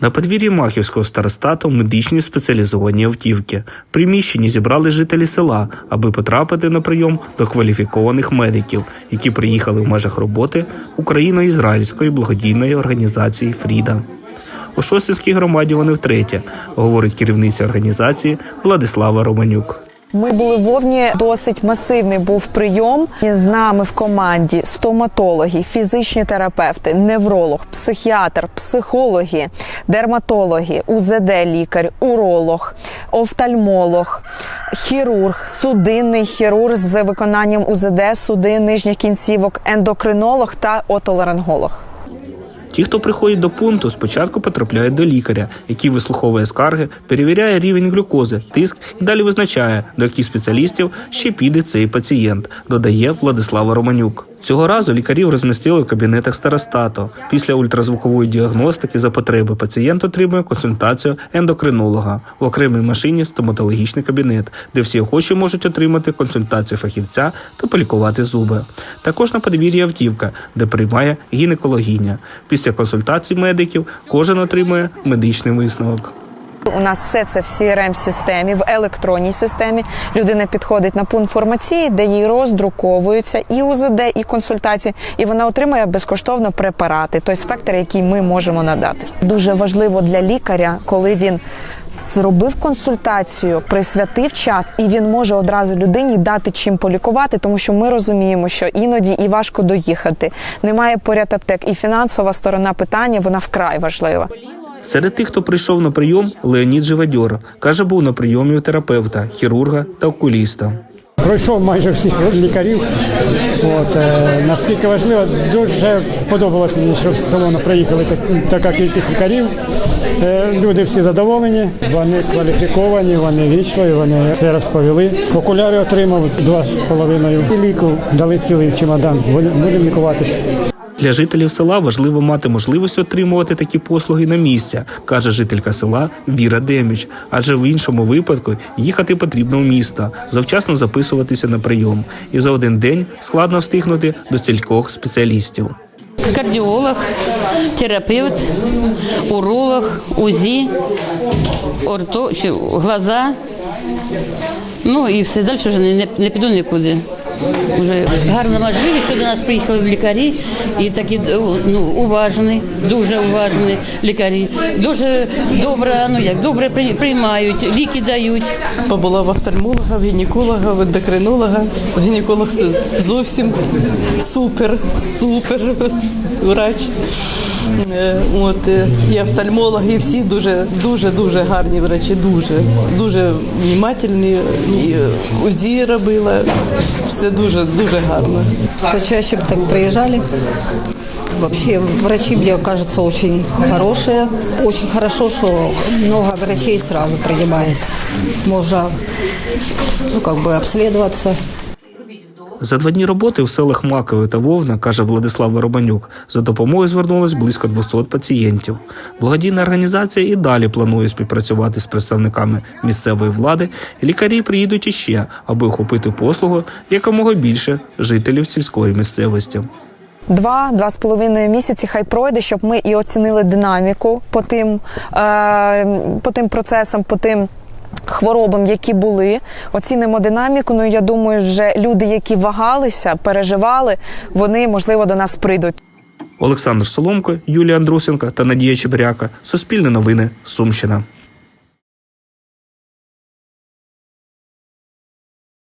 На подвір'ї Махівського старостату медичні спеціалізовані автівки. Приміщенні зібрали жителі села, аби потрапити на прийом до кваліфікованих медиків, які приїхали в межах роботи Україно-ізраїльської благодійної організації Фріда. У Шостівській громаді вони втретє, говорить керівниця організації Владислава Романюк. Ми були в Овні, досить масивний був прийом. З нами в команді стоматологи, фізичні терапевти, невролог, психіатр, психологи, дерматологи, УЗД-лікар, уролог, офтальмолог, хірург, судинний хірург з виконанням УЗД, судин нижніх кінцівок, ендокринолог та отоларинголог. Ті, хто приходять до пункту, спочатку потрапляють до лікаря, який вислуховує скарги, перевіряє рівень глюкози, тиск і далі визначає, до яких спеціалістів ще піде цей пацієнт, додає Владислава Романюк. Цього разу лікарів розмістили в кабінетах старостату. Після ультразвукової діагностики за потреби пацієнт отримує консультацію ендокринолога в окремій машині стоматологічний кабінет, де всі охочі можуть отримати консультацію фахівця та полікувати зуби. Також на подвір'ї автівка, де приймає гінекологиня. Після консультацій медиків кожен отримує медичний висновок. У нас все це в crm системі в електронній системі. Людина підходить на пункт формації, де їй роздруковуються і УЗД, і консультації, і вона отримує безкоштовно препарати, той спектр, який ми можемо надати. Дуже важливо для лікаря, коли він. Зробив консультацію, присвятив час, і він може одразу людині дати чим полікувати, тому що ми розуміємо, що іноді і важко доїхати. Немає поряд аптек, і фінансова сторона питання вона вкрай важлива. Серед тих, хто прийшов на прийом, Леонід Живадьор каже, був на прийомі у терапевта, хірурга та окуліста. Пройшов майже всіх лікарів. От, е, наскільки важливо, дуже подобалось мені, що в салону приїхали так, така кількість лікарів. Е, люди всі задоволені, вони кваліфіковані, вони вічливі, вони все розповіли. Окуляри отримав два з половиною. І ліку дали цілий чемодан. Будемо лікуватися. Для жителів села важливо мати можливість отримувати такі послуги на місці, каже жителька села Віра Деміч. Адже в іншому випадку їхати потрібно в місто, завчасно записуватися на прийом, і за один день складно встигнути до стількох спеціалістів. кардіолог, терапевт, уролог, УЗІ, орто, глаза. Ну і все далі вже не, не піду нікуди. Уже гарна можливість, що до нас приїхали лікарі, і такі ну, уважні, дуже уважні лікарі. Дуже добре, ну як добре приймають, ліки дають. Побула в офтальмолога, в гінеколога, в ендокринолога. Гінеколог це зовсім супер, супер врач. Е, От, е, і офтальмолог, і всі дуже, дуже, дуже гарні врачі, дуже, дуже внимательні. І УЗІ робила, все дуже, дуже гарно. Почаще бы так приезжали. Вообще врачи, мне кажется, очень хорошие. Очень хорошо, что много врачей сразу принимает. Можно ну, как бы обследоваться. За два дні роботи в селах Макове та Вовна, каже Владислав Воробанюк, за допомогою звернулось близько 200 пацієнтів. Благодійна організація і далі планує співпрацювати з представниками місцевої влади, лікарі приїдуть іще, аби охопити послугу якомога більше жителів сільської місцевості. Два, два з половиною місяці хай пройде, щоб ми і оцінили динаміку по тим, е, по тим процесам, по тим. Хворобам, які були, оцінимо динаміку. Ну я думаю, вже люди, які вагалися, переживали, вони можливо до нас прийдуть. Олександр Соломко, Юлія Андрусенка та Надія Чебряка. Суспільне новини. Сумщина.